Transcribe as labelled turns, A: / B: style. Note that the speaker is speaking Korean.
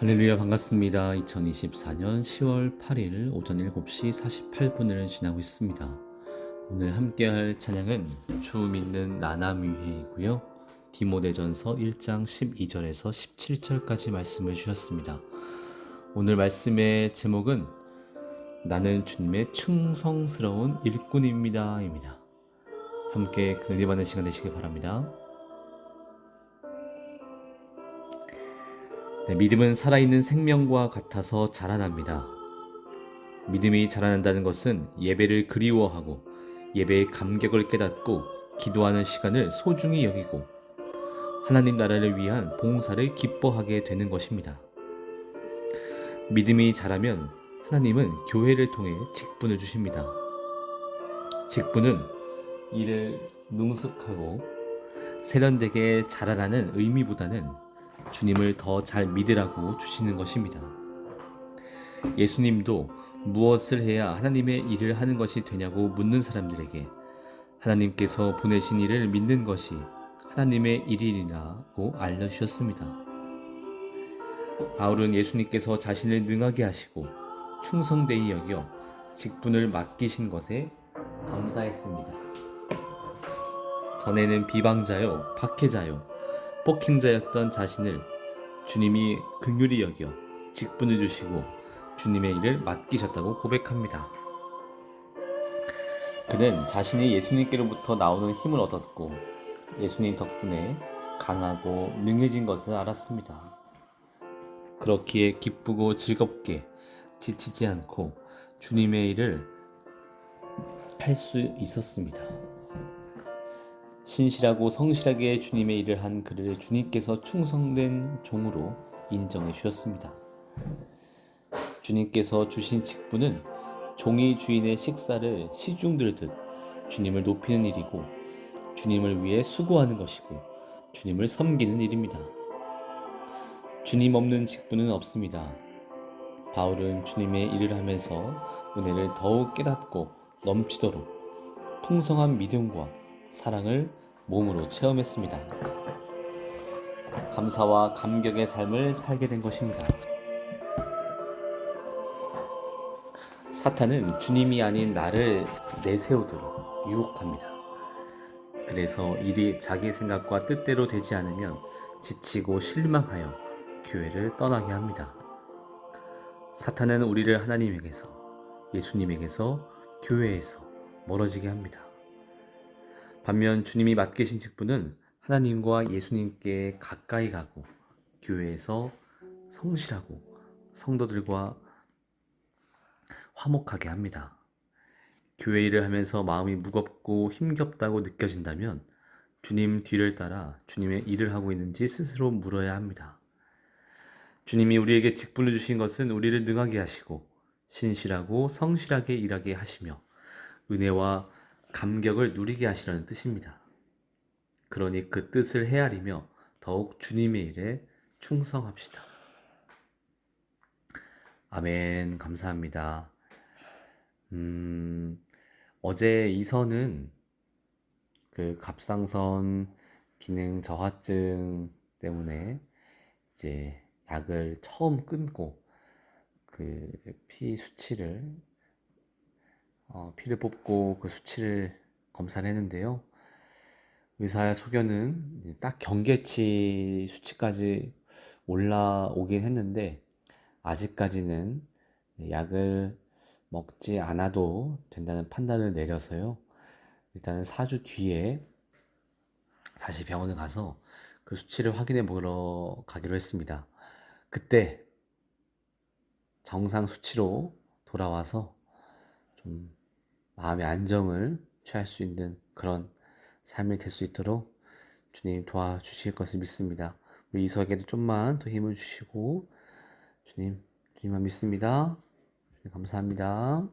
A: 할렐루야 반갑습니다. 2024년 10월 8일 오전 7시 48분을 지나고 있습니다. 오늘 함께 할 찬양은 주 믿는 나남위회이고요. 디모데전서 1장 12절에서 17절까지 말씀을 주셨습니다. 오늘 말씀의 제목은 나는 주님의 충성스러운 일꾼입니다입니다. 함께 그 은혜 받는 시간 되시길 바랍니다. 네, 믿음은 살아있는 생명과 같아서 자라납니다. 믿음이 자라난다는 것은 예배를 그리워하고 예배의 감격을 깨닫고 기도하는 시간을 소중히 여기고 하나님 나라를 위한 봉사를 기뻐하게 되는 것입니다. 믿음이 자라면 하나님은 교회를 통해 직분을 주십니다. 직분은 이를 능숙하고 세련되게 자라나는 의미보다는 주님을 더 잘 믿으라고 주시는 것입니다. 예수님도 무엇을 해야 하나님의 일을 하는 것이 되냐고 묻는 사람들에게 하나님께서 보내신 일을 믿는 것이 하나님의 일이라고 알려주셨습니다. 바울은 예수님께서 자신을 능하게 하시고 충성되이 여겨 직분을 맡기신 것에 감사했습니다. 전에는 비방자요, 박해자요, 폭행자였던 자신을 주님이 긍휼히 여겨 직분을 주시고 주님의 일을 맡기셨다고 고백합니다. 그는 자신이 예수님께로부터 나오는 힘을 얻었고 예수님 덕분에 강하고 능해진 것을 알았습니다. 그렇기에 기쁘고 즐겁게 지치지 않고 주님의 일을 할 수 있었습니다. 신실하고 성실하게 주님의 일을 한 그를 주님께서 충성된 종으로 인정해 주셨습니다. 주님께서 주신 직분은 종이 주인의 식사를 시중 들듯 주님을 높이는 일이고 주님을 위해 수고하는 것이고 주님을 섬기는 일입니다. 주님 없는 직분은 없습니다. 바울은 주님의 일을 하면서 은혜를 더욱 깨닫고 넘치도록 풍성한 믿음과 사랑을 몸으로 체험했습니다. 감사와 감격의 삶을 살게 된 것입니다. 사탄은 주님이 아닌 나를 내세우도록 유혹합니다. 그래서 일이 자기 생각과 뜻대로 되지 않으면 지치고 실망하여 교회를 떠나게 합니다. 사탄은 우리를 하나님에게서, 예수님에게서, 교회에서 멀어지게 합니다. 반면 주님이 맡기신 직분은 하나님과 예수님께 가까이 가고 교회에서 성실하고 성도들과 화목하게 합니다. 교회 일을 하면서 마음이 무겁고 힘겹다고 느껴진다면 주님 뒤를 따라 주님의 일을 하고 있는지 스스로 물어야 합니다. 주님이 우리에게 직분을 주신 것은 우리를 능하게 하시고 신실하고 성실하게 일하게 하시며 은혜와 감격을 누리게 하시라는 뜻입니다. 그러니 그 뜻을 헤아리며 더욱 주님의 일에 충성합시다. 아멘. 감사합니다. 음, 어제 이선은 그 갑상선 기능 저하증 때문에 이제 약을 처음 끊고 그 피 수치를 어, 피를 뽑고 그 수치를 검사를 했는데요. 의사의 소견은 딱 경계치 수치까지 올라오긴 했는데 아직까지는 약을 먹지 않아도 된다는 판단을 내려서요. 일단은 4주 뒤에 다시 병원을 가서 그 수치를 확인해 보러 가기로 했습니다. 그때 정상 수치로 돌아와서 좀 마음의 안정을 취할 수 있는 그런 삶이 될 수 있도록 주님 도와주실 것을 믿습니다. 우리 이석에도 좀만 더 힘을 주시고 주님, 주님만 믿습니다. 감사합니다.